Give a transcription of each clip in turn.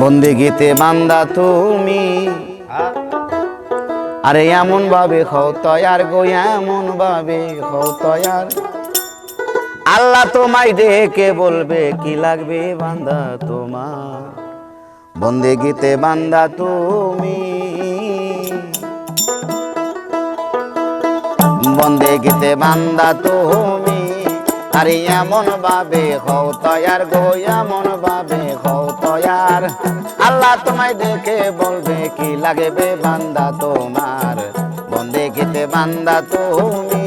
বন্দিগীতে বান্দা তুমি। আরে এমন ভাবে হও তয়ার গো, এমন ভাবে হও তয়ার। আল্লাহ তোমায় ডেকে বলবে, কি লাগবে বান্দা তোমার? বন্দিগীতে বান্দা তুমি। বন্দিগীতে বান্দা তুমি। আরে এমন ভাবে হও তয়ার গো, এমন ভাবে হও তয়ার। আল্লাহ তোমায় দেখে বলবে, কি লাগবে বান্দা তোমার? বন্দে গেতে বান্দা তুমি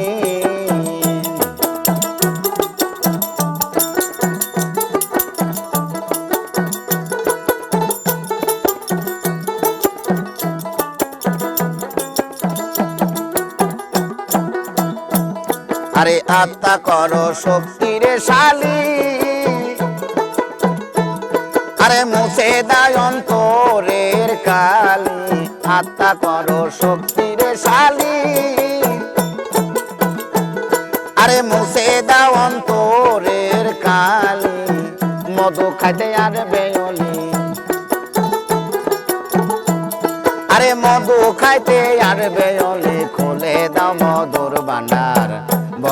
আত্মা করো শক্তিরে শালী। আরে মুছে দায় অন্তরের কালি, আত্মা করো শক্তিরে শালী। আরে মুছে দাও অন্তরের কালি, মধু খাইতে আর বেয়লি। আরে মধু খাইতে আর বেয়লি, খুলে দাও মধুর ভান্ডার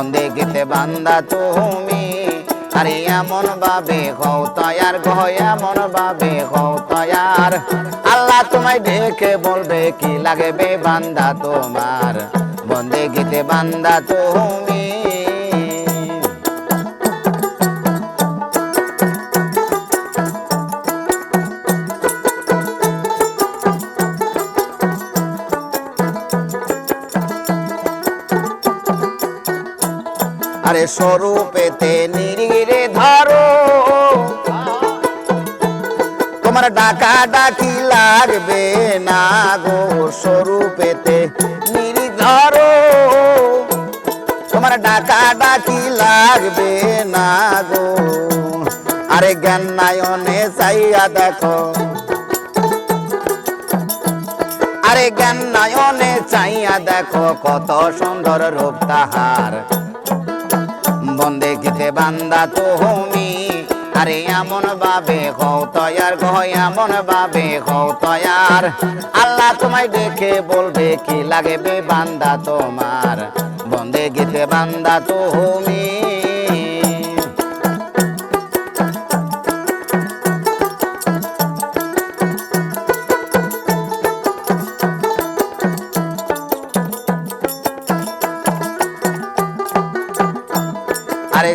বন্দে গীতে বান্দা তুমি। আরে এমন ভাবে হও তয়ার গো, এমন ভাবে হও তয়ার। আল্লাহ তোমায় দেখে বলবে কি লাগবে বান্দা তোমার। বন্দে গীতে বান্দা তুমি। আরে স্বরূপেতে নিরিরে ধরো। তোমার ডাকা ডাকি লাগবে না গো স্বরূপেতে নিরি ধরো। তোমার ডাকা ডাকি লাগবে না গো। আরে জ্ঞান নায়নে চাইয়া দেখো। আরে জ্ঞান নয়নে চাইয়া দেখো, কত সুন্দর রূপ তাহার। বন্দে তুমি। আরে এমন বাবে হও তয়ার গহ এমন বাবে হও তয়ার। আল্লাহ তোমায় দেখে বলবে কি লাগবে বান্দা তোমার। বন্দে গীতে বান্দা তুমি।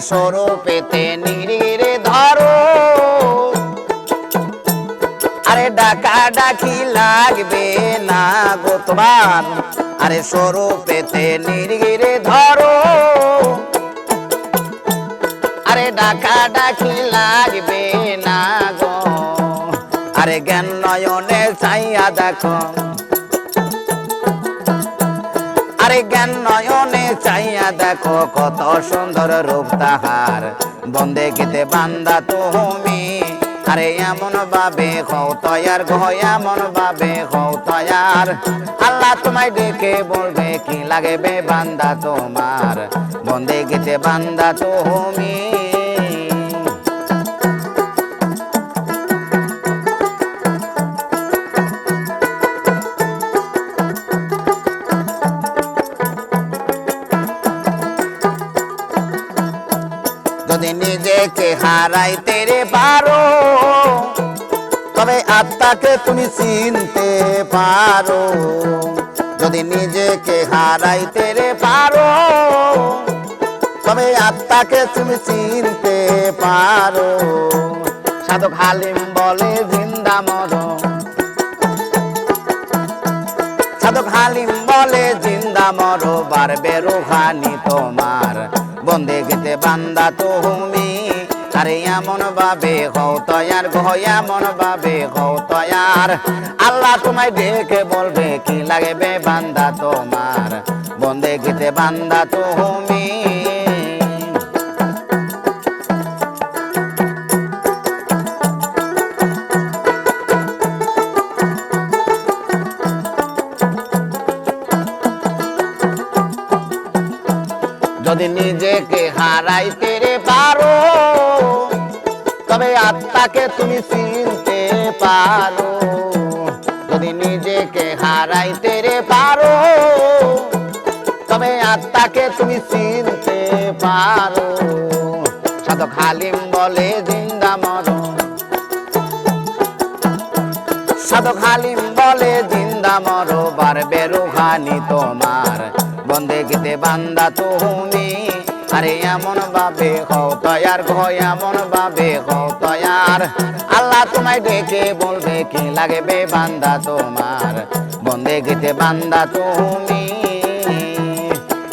স্বরূপেতে নিরিরে ধরো। আরে ডাকা ডাকি লাগবে না গো তোমার। আরে স্বরূপেতে নিরিরে ধরো। আরে ডাকা ডাকি লাগবে না গো। আরে জ্ঞান নয়নে দেখো। আরে জ্ঞান নয়নে চাইয়া দেখো কত সুন্দর রূপ তাহার। বন্দে গীতে বান্দা তুমি, আরে এমন ভাবে হও তয়ার, গো এমন ভাবে হও তয়ার। আল্লাহ তোমায় ডেকে বলবে, কি লাগবে বান্দা তোমার? বন্দে গীতে বান্দা তুমি যদি নিজেকে হারাইতে রে পারো, তবে আত্মাকে তুমি চিনতে পারো। যদি নিজেকে হারাইতে রে পারো, তবে আত্মাকে তুমি চিনতে পারো। সাধক হালিম বলে, জিন্দা মরণ সাধক হালিম বলে, জিন্দা মরো। বারবে রোহানি তোমার বন্দে গেতে বান্দা তুমি। আরে এমন ভাবে হও তয়ার গো, এমন ভাবে হও তয়ার। আল্লাহ তোমায় দেখে বলবে কি লাগবে বান্দা তোমার। বন্দে গেতে বান্দা তুমি। যদি নিজেকে হারাইতে রে পারো, তবে আত্মাকে তুমি চিনতে পারো। যদি নিজেকে হারাইতে রে পারো, তবে আত্মাকে তুমি চিনতে পারো। সাধক হালিম বলে, জিন্দা মরণ। সাধক হালিম বলে, জিন্দা মরো বারবে রুহানি তোমার। বন্দে গীতে বান্দা তুমি আরে এমন ভাবে হও তয়ার ভয় এমন ভাবে হও তয়ার। আল্লাহ তোমায় ডেকে বলবে কি লাগবে বান্দা তোমার। বন্দে গীতে বান্দা তুমি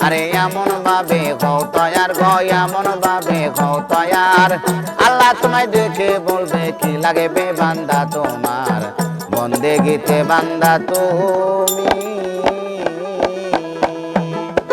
আরে এমন ভাবে হও তয়ার ভয় এমন ভাবে হও তয়ার। আল্লাহ তোমায় ডেকে বলবে কি লাগবে বান্দা তোমার। বন্দে গীতে বান্দা তুমি